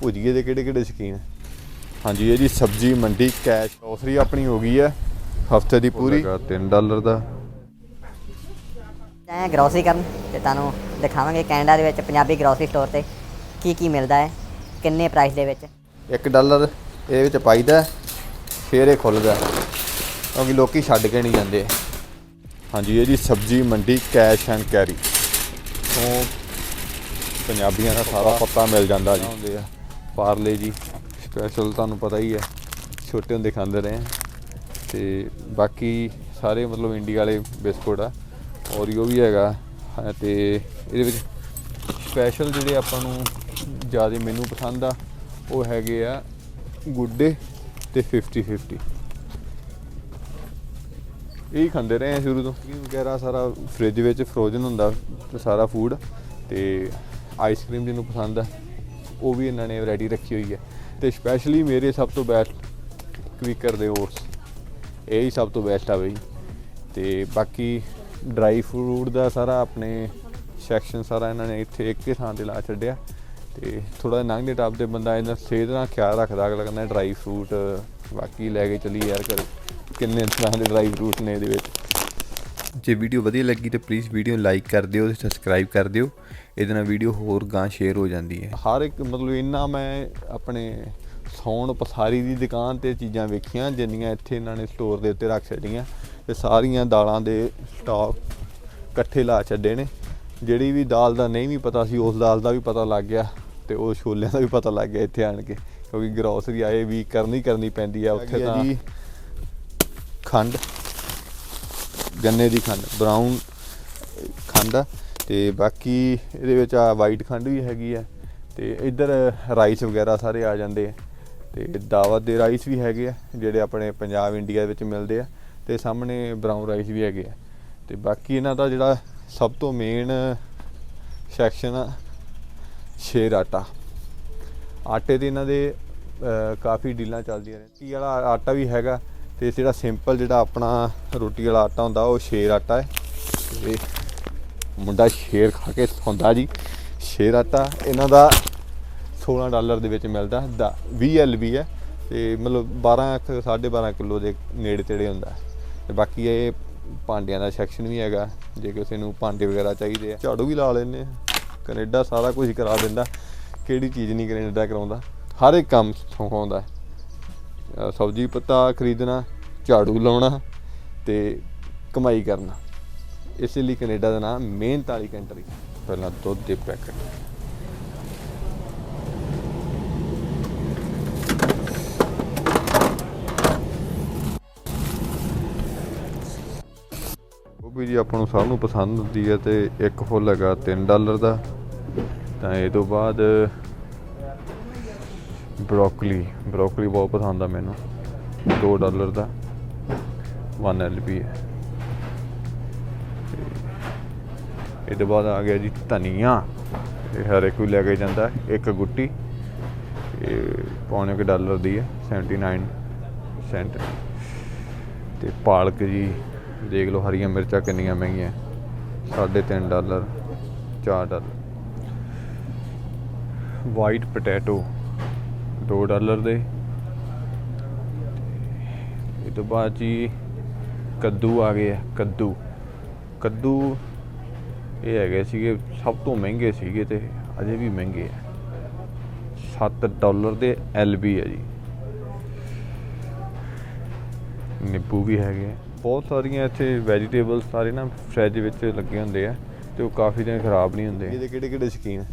ਭੁਜੀਏ ਦੇ ਕਿਹੜੇ ਕਿਹੜੇ ਸ਼ਕੀਨ ਹਾਂਜੀ ਇਹ ਜੀ ਸਬਜ਼ੀ ਮੰਡੀ ਕੈਸ਼ ਗਰੋਸਰੀ ਆਪਣੀ ਹੋ ਗਈ ਹੈ ਹਫ਼ਤੇ ਦੀ ਪੂਰੀ। 3 ਡਾਲਰ ਦਾ। ਆਏ ਗਰੋਸਰੀ ਕਰਨ ਤੇ ਤੁਹਾਨੂੰ ਦਿਖਾਵਾਂਗੇ ਕੈਨੇਡਾ ਦੇ ਵਿੱਚ ਪੰਜਾਬੀ ਗਰੋਸਰੀ ਸਟੋਰ ਤੇ ਕੀ ਕੀ ਮਿਲਦਾ ਹੈ ਕਿੰਨੇ ਪ੍ਰਾਈਸ ਦੇ ਵਿੱਚ। 1 ਡਾਲਰ ਇਹਦੇ ਵਿੱਚ ਪਾਈਦਾ ਫਿਰ ਇਹ ਖੁੱਲਦਾ। ਕਿਉਂਕਿ ਲੋਕੀ ਛੱਡ ਕੇ ਨਹੀਂ ਜਾਂਦੇ। ਹਾਂਜੀ ਇਹ ਜੀ ਸਬਜ਼ੀ ਮੰਡੀ ਕੈਸ਼ ਐਂਡ ਕੈਰੀ। ਤੋਂ ਪੰਜਾਬੀਆਂ ਦਾ ਸਾਰਾ ਪਤਾ ਮਿਲ ਜਾਂਦਾ ਜੀ। ਹੁੰਦੇ ਆ। ਪਾਰਲੇ ਜੀ ਸਪੈਸ਼ਲ ਤੁਹਾਨੂੰ ਪਤਾ ਹੀ ਹੈ ਛੋਟੇ ਹੁੰਦੇ ਖਾਂਦੇ ਰਹੇ ਹਾਂ। ਤੇ ਬਾਕੀ ਸਾਰੇ ਮਤਲਬ ਇੰਡੀਆ ਵਾਲੇ ਬਿਸਕੁਟ ਆ ਓਰੀਓ ਵੀ ਹੈਗਾ ਹਾਂ, ਤੇ ਇਹਦੇ ਵਿੱਚ ਸਪੈਸ਼ਲ ਜਿਹੜੇ ਆਪਾਂ ਨੂੰ ਜ਼ਿਆਦਾ ਮੈਨੂੰ ਪਸੰਦ ਆ ਉਹ ਹੈਗੇ ਆ ਗੁੱਡੇ ਤੇ 50 50 ਇਹ ਖਾਂਦੇ ਰਹੇ ਆ ਸ਼ੁਰੂ ਤੋਂ। ਕੀ ਵਗੈਰਾ ਸਾਰਾ ਫ੍ਰਿਜ ਵਿੱਚ ਫਰੋਜ਼ਨ ਹੁੰਦਾ ਸਾਰਾ ਫੂਡ ਤੇ ਆਈਸਕ੍ਰੀਮ ਜਿਹਨੂੰ ਪਸੰਦ ਆ। ਉਹ ਵੀ ਇਹਨਾਂ ਨੇ ਰੈਡੀ ਰੱਖੀ ਹੋਈ ਹੈ। ਤੇ ਸਪੈਸ਼ਲੀ ਮੇਰੇ ਸਭ ਤੋਂ ਬੈਸਟ ਕਵਿਕਰ ਦੇ ਓਟਸ ਇਹ ਹੀ ਸਭ ਤੋਂ ਬੈਸਟ ਆ ਬਈ। ਤੇ ਬਾਕੀ ਡਰਾਈ ਫਰੂਟ ਦਾ ਸਾਰਾ ਆਪਣੇ ਸੈਕਸ਼ਨ ਸਾਰਾ ਇਹਨਾਂ ਨੇ ਇੱਥੇ ਇੱਕ ਹੀ ਥਾਂ ਤੇ ਲਾ ਛੱਡਿਆ। ਤੇ ਥੋੜਾ ਲੰਘ ਦੇ ਟਾਪ ਤੇ ਬੰਦਾ ਇਹਨਾਂ ਸਿਹਤ ਦਾ ਖਿਆਲ ਰੱਖਦਾ, ਅਗਲਾ ਕਹਿੰਦਾ ਡਰਾਈ ਫਰੂਟ ਬਾਕੀ ਲੈ ਕੇ ਚਲੀ ਯਾਰ ਕਰ ਕਿੰਨੇ ਤਰ੍ਹਾਂ ਦੇ ਡਰਾਈ ਫਰੂਟ ਨੇ ਇਹਦੇ ਵਿੱਚ। ਜੇ ਵੀਡੀਓ ਵਧੀਆ ਲੱਗੀ ਤੇ ਪਲੀਜ਼ ਵੀਡੀਓ ਲਾਈਕ ਕਰ ਦਿਓ ਤੇ ਸਬਸਕ੍ਰਾਈਬ ਕਰ ਦਿਓ। ਇਹਦੇ ਨਾਲ ਵੀਡੀਓ ਹੋਰ ਗਾਂ ਸ਼ੇਅਰ ਹੋ ਜਾਂਦੀ ਹੈ। ਹਰ ਇੱਕ ਮਤਲਬ ਇੰਨਾ ਮੈਂ ਆਪਣੇ ਸੌਣ ਪਸਾਰੀ ਦੀ ਦੁਕਾਨ ਤੇ ਚੀਜ਼ਾਂ ਵੇਖੀਆਂ ਜਿੰਨੀਆਂ ਇੱਥੇ ਇਹਨਾਂ ਨੇ ਸਟੋਰ ਦੇ ਉੱਤੇ ਰੱਖ ਛੱਡੀਆਂ ਤੇ ਸਾਰੀਆਂ ਦਾਲਾਂ ਦੇ ਸਟਾਕ ਇਕੱਠੇ ਲਾ ਛੱਡੇ ਨੇ। ਜਿਹੜੀ ਵੀ ਦਾਲ ਦਾ ਨਹੀਂ ਵੀ ਪਤਾ ਸੀ ਉਸ ਦਾਲ ਦਾ ਵੀ ਪਤਾ ਲੱਗ ਗਿਆ ਤੇ ਉਹ ਛੋਲਿਆਂ ਦਾ ਵੀ ਪਤਾ ਲੱਗ ਗਿਆ ਇੱਥੇ ਆਣ ਕੇ ਕਿਉਂਕਿ ਗਰੋਸਰੀ ਆਏ ਵੀ ਕਰਨੀ ਕਰਨੀ ਪੈਂਦੀ ਆ ਉੱਥੇ ਤਾਂ ਜੀ। ਖੰਡ ਗੰਨੇ ਦੀ ਖੰਡ ਬਰਾਊਨ ਖੰਡ ਆ। ਤੇ ਬਾਕੀ ਇਹਦੇ ਵਿੱਚ ਆ ਵਾਈਟ ਖੰਡ ਵੀ ਹੈਗੀ ਆ। ਤੇ ਇੱਧਰ ਰਾਈਸ ਵਗੈਰਾ ਸਾਰੇ ਆ ਜਾਂਦੇ ਆ। ਤੇ ਦਾਵਤ ਦੇ ਰਾਈਸ ਵੀ ਹੈਗੇ ਆ, ਜਿਹੜੇ ਆਪਣੇ ਪੰਜਾਬ ਇੰਡੀਆ ਵਿੱਚ ਮਿਲਦੇ ਆ। ਤੇ ਸਾਹਮਣੇ ਬਰਾਊਨ ਰਾਈਸ ਵੀ ਹੈਗੇ ਆ। ਤੇ ਬਾਕੀ ਇਹਨਾਂ ਦਾ ਜਿਹੜਾ ਸਭ ਤੋਂ ਮੇਨ ਸੈਕਸ਼ਨ ਆ ਸ਼ੇਰ ਆਟਾ ਆਟੇ ਦੇ ਇਹਨਾਂ ਦੇ ਕਾਫੀ ਡੀਲਾਂ ਚੱਲਦੀਆਂ ਨੇ ਟੀ ਵਾਲਾ ਆਟਾ ਵੀ ਹੈਗਾ। ਤੇ ਜਿਹੜਾ ਸਿੰਪਲ ਜਿਹੜਾ ਆਪਣਾ ਰੋਟੀ ਵਾਲਾ ਆਟਾ ਹੁੰਦਾ ਉਹ ਸ਼ੇਰ ਆਟਾ ਹੈ। ਤੇ ਮੁੰਡਾ ਸ਼ੇਰ ਖਾ ਕੇ ਸੌਂਦਾ ਜੀ। ਸ਼ੇਰ ਆਟਾ ਇਹਨਾਂ ਦਾ 16 ਡਾਲਰ ਦੇ ਵਿੱਚ ਮਿਲਦਾ ਦਾ 20 ਐਲਬੀ ਹੈ। ਤੇ ਮਤਲਬ 12 ਕੁ, ਸਾਢੇ 12 ਕਿਲੋ ਦੇ ਨੇੜੇ ਤੇੜੇ ਹੁੰਦਾ ਹੈ। ਤੇ ਬਾਕੀ ਇਹ ਭਾਂਡਿਆਂ ਦਾ ਸੈਕਸ਼ਨ ਵੀ ਹੈਗਾ ਜੇ ਕਿਸੇ ਨੂੰ ਭਾਂਡੇ ਵਗੈਰਾ ਚਾਹੀਦੇ ਆ। ਝਾੜੂ ਵੀ ਲਾ ਲੈਂਦੇ ਆ। ਕੈਨੇਡਾ ਸਾਰਾ ਕੁਝ ਕਰਾ ਦਿੰਦਾ। ਕਿਹੜੀ ਚੀਜ਼ ਨਹੀਂ ਕੈਨੇਡਾ ਕਰਾਉਂਦਾ। ਹਰ ਇੱਕ ਕੰਮ ਸਿਖਾਉਂਦਾ ਸਬਜ਼ੀ ਪੱਤਾ ਖਰੀਦਣਾ, ਝਾੜੂ ਲਾਉਣਾ ਤੇ ਕਮਾਈ ਕਰਨਾ। ਇਸ ਲਈ ਕੈਨੇਡਾ ਦਾ ਨਾਮ ਮਿਹਨਤ ਵਾਲੀ ਕੰਟਰੀ ਪਹਿਲਾਂ ਦੁੱਧ ਦੇ ਪੈਕਟ। ਗੋਭੀ ਜੀ, ਆਪਾਂ ਨੂੰ ਸਭ ਨੂੰ ਪਸੰਦ ਹੁੰਦੀ ਹੈ ਤੇ ਇੱਕ ਫੁੱਲ ਹੈਗਾ 3 ਡਾਲਰ ਦਾ। ਤਾਂ ਇਹ ਤੋਂ ਬਾਅਦ ਬ੍ਰੋਕਲੀ ਬ੍ਰੋਕਲੀ ਬਹੁਤ ਪਸੰਦ ਆ ਮੈਨੂੰ। 2 ਡਾਲਰ ਦਾ 1 ਐਲਪੀ ਹੈ। ਤੇ ਇਹ ਬਾਅਦ ਆ ਗਿਆ ਜੀ ਧਨੀਆ। ਇਹ ਹਰ ਇੱਕ ਕੋਈ ਲੈ ਕੇ ਜਾਂਦਾ, ਇੱਕ ਗੁੱਟੀ। ਇਹ ਪੌਣੇ ਕੁ ਡਾਲਰ ਦੀ ਹੈ 79 ਸੈਂਟ ਤੇ ਪਾਲਕ ਜੀ, ਦੇਖ ਲਓ ਹਰੀਆਂ ਮਿਰਚਾਂ ਕਿੰਨੀਆਂ ਮਹਿੰਗੀਆਂ। 3.5 dollar 4 dollar. White potato 2 dollar ਦੇ। ਇਹ ਤੋਂ ਬਾਅਦ ਜੀ ਕੱਦੂ ਆ ਗਏ ਆ ਕੱਦੂ। ਕੱਦੂ ਇਹ ਹੈਗੇ ਸੀਗੇ ਸਭ ਤੋਂ ਮਹਿੰਗੇ ਸੀਗੇ ਤੇ ਅਜੇ ਵੀ ਮਹਿੰਗੇ ਆ। 7 ਡਾਲਰ ਦੇ ਐਲਬੀ ਹੈ ਜੀ। ਨਿੰਬੂ ਵੀ ਹੈਗੇ। ਬਹੁਤ ਸਾਰੀਆਂ ਇੱਥੇ ਵੈਜੀਟੇਬਲ ਸਾਰੇ ਨਾ ਫ੍ਰਿਜ ਵਿੱਚ ਲੱਗੇ ਹੁੰਦੇ ਆ ਤੇ ਉਹ ਕਾਫੀ ਦਿਨ ਖਰਾਬ ਨਹੀਂ ਹੁੰਦੇ। ਇਹਦੇ ਕਿਹੜੇ ਕਿਹੜੇ ਸ਼ਕੀਨ?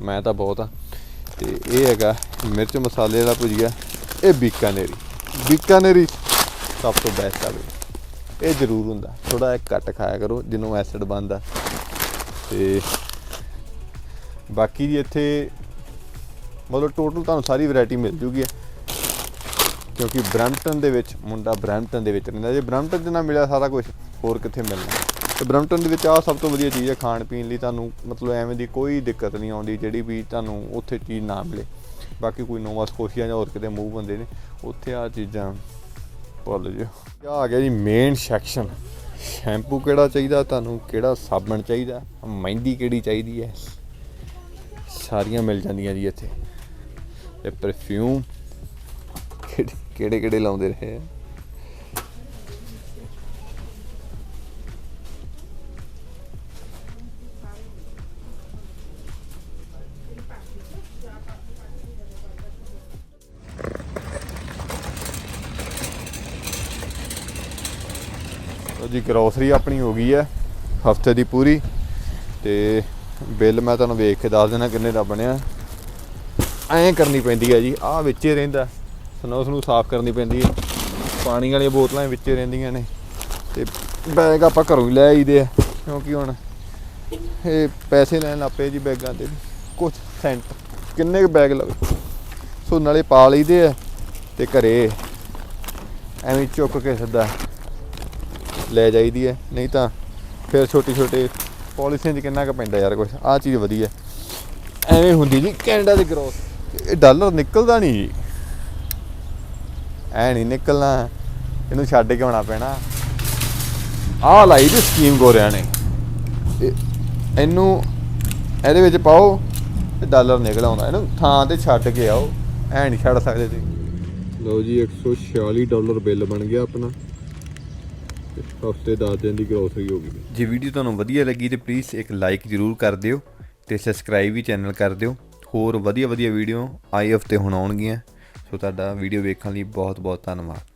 ਮੈਂ ਤਾਂ ਬਹੁਤ ਆ। ਤੇ ਇਹ ਹੈਗਾ ਮਿਰਚ ਮਸਾਲੇ ਵਾਲਾ ਭੁਜੀਆ ਇਹ ਬੀਕਾਨੇਰੀ। ਬੀਕਾਨੇਰੀ ਸਭ ਤੋਂ ਬੈਸਟ ਆ ਬਈ। ਇਹ ਜ਼ਰੂਰ ਹੁੰਦਾ। ਥੋੜਾ ਜਿਹਾ ਘੱਟ ਖਾਇਆ ਕਰੋ, ਜਿਹਨੂੰ ਐਸਿਡ ਬਣਦਾ। ਤੇ ਬਾਕੀ ਜੀ ਇੱਥੇ ਮਤਲਬ ਟੋਟਲ ਤੁਹਾਨੂੰ ਸਾਰੀ ਵੈਰਾਈਟੀ ਮਿਲ ਜੂਗੀ ਕਿਉਂਕਿ ਬ੍ਰੈਂਪਟਨ ਦੇ ਵਿੱਚ ਮੁੰਡਾ ਬ੍ਰੈਂਪਟਨ ਦੇ ਵਿੱਚ ਰਹਿੰਦਾ। ਜੇ ਬ੍ਰੈਂਪਟਨ 'ਚ ਨਾ ਮਿਲਿਆ ਸਾਰਾ ਕੁਝ ਹੋਰ ਕਿੱਥੇ ਮਿਲਣਾ? ਤੇ ਬ੍ਰੈਂਪਟਨ ਦੇ ਵਿੱਚ ਆ ਸਭ ਤੋਂ ਵਧੀਆ ਚੀਜ਼ ਹੈ ਖਾਣ ਪੀਣ ਲਈ ਤੁਹਾਨੂੰ ਮਤਲਬ ਐਵੇਂ ਦੀ ਕੋਈ ਦਿੱਕਤ ਨਹੀਂ ਆਉਂਦੀ ਜਿਹੜੀ ਵੀ ਤੁਹਾਨੂੰ ਉੱਥੇ ਚੀਜ਼ ਨਾ ਮਿਲੇ। ਬਾਕੀ ਕੋਈ ਨੋਵਾ ਸਕੋਸ਼ੀਆ ਜਾਂ ਹੋਰ ਕਿਤੇ ਮੂਵ ਹੁੰਦੇ ਨੇ, ਉੱਥੇ ਆ ਚੀਜ਼ਾਂ ਭੁੱਲ ਜਿਓ। ਆ ਆ ਗਿਆ ਜੀ ਮੇਨ ਸੈਕਸ਼ਨ ਸ਼ੈਂਪੂ ਕਿਹੜਾ ਚਾਹੀਦਾ, ਤੁਹਾਨੂੰ ਕਿਹੜਾ ਸਾਬਣ ਚਾਹੀਦਾ, ਮਹਿੰਦੀ ਕਿਹੜੀ ਚਾਹੀਦੀ ਹੈ? ਸਾਰੀਆਂ ਮਿਲ ਜਾਂਦੀਆਂ ਜੀ ਇੱਥੇ। ਤੇ ਪਰਫਿਊਮ ਕਿਹੜੇ ਕਿਹੜੇ ਲਾਉਂਦੇ ਰਹੇ? ਆ ਲਓ ਜੀ ਗਰੋਸਰੀ ਆਪਣੀ ਹੋ ਗਈ ਹੈ, ਹਫ਼ਤੇ ਦੀ ਪੂਰੀ ਤੇ ਬਿੱਲ ਮੈਂ ਤੁਹਾਨੂੰ ਵੇਖ ਕੇ ਦੱਸ ਦੇਣਾ ਕਿੰਨੇ ਦਾ ਬਣਿਆ। ਐਂ ਕਰਨੀ ਪੈਂਦੀ ਹੈ ਜੀ, ਆਹ ਵਿੱਚ ਹੀ ਰਹਿੰਦਾ ਸਨੋਸ ਨੂੰ ਸਾਫ਼ ਕਰਨੀ ਪੈਂਦੀ ਹੈ। ਪਾਣੀ ਵਾਲੀਆਂ ਬੋਤਲਾਂ ਵਿੱਚ ਹੀ ਰਹਿੰਦੀਆਂ ਨੇ ਤੇ ਬੈਗ ਆਪਾਂ ਘਰੋਂ ਹੀ ਲੈ ਆਈਦੇ ਆ, ਕਿਉਂਕਿ ਹੁਣ ਇਹ ਪੈਸੇ ਲੈਣ ਲੱਪੇ ਜੀ ਬੈਗਾਂ ਤੇ ਕੁਝ ਸੈਂਟ ਕਿੰਨੇ ਕੁ ਬੈਗ ਲਵੇ। ਸੋ ਨਾਲੇ ਪਾ ਲਈਦੇ ਆ ਤੇ ਘਰੇ ਐਵੇਂ ਚੁੱਕ ਕੇ ਸਿੱਧਾ ਲੈ ਜਾਈਦੀ ਹੈ, ਨਹੀਂ ਤਾਂ ਫਿਰ ਛੋਟੀ ਛੋਟੇ ਪਾਲਿਸੀਆਂ 'ਚ ਕਿੰਨਾ ਕੁ ਪੈਂਦਾ ਯਾਰ ਕੁਝ ਆਹ ਚੀਜ਼ ਵਧੀਆ। ਐਵੇਂ ਹੁੰਦੀ ਜੀ, ਕੈਨੇਡਾ ਦੀ ਗਰੋਥ ਇਹ ਡਾਲਰ ਨਿਕਲਦਾ ਨਹੀਂ ਜੀ। ਐ ਨਹੀਂ ਨਿਕਲਣਾ, ਇਹਨੂੰ ਛੱਡ ਕੇ ਆਉਣਾ ਪੈਣਾ। ਆਹ ਲਾਈ ਦੀ ਸਕੀਮ ਗੋਰਿਆਂ ਨੇ। ਇਹਨੂੰ, ਇਹਦੇ ਵਿੱਚ ਪਾਓ ਤੇ ਡਾਲਰ ਨਿਕਲ ਆਉਂਦਾ। ਇਹਨੂੰ ਥਾਂ ਤੇ ਛੱਡ ਕੇ ਆਓ, ਐ ਨਹੀਂ ਛੱਡ ਸਕਦੇ ਤੁਸੀਂ। ਲਓ ਜੀ 146 ਡਾਲਰ ਬਿੱਲ ਬਣ ਗਿਆ ਆਪਣਾ। ਹਫ਼ਤੇ 10 ਦਿਨ ਦੀ ਗਰੋਸਰੀ ਹੋ ਗਈ ਜੇ ਵੀਡੀਓ ਤੁਹਾਨੂੰ ਵਧੀਆ ਲੱਗੀ ਤੇ ਪਲੀਜ਼ ਇੱਕ ਲਾਈਕ ਜ਼ਰੂਰ ਕਰ ਦਿਓ ਤੇ ਸਬਸਕ੍ਰਾਈਬ ਵੀ ਚੈਨਲ ਕਰ ਦਿਓ। ਹੋਰ ਵਧੀਆ ਵਧੀਆ ਵੀਡੀਓ ਆਏ ਹਫ਼ਤੇ ਹੁਣ ਆਉਣਗੀਆਂ। ਸੋ ਤੁਹਾਡਾ ਵੀਡੀਓ ਵੇਖਣ ਲਈ ਬਹੁਤ ਬਹੁਤ ਧੰਨਵਾਦ।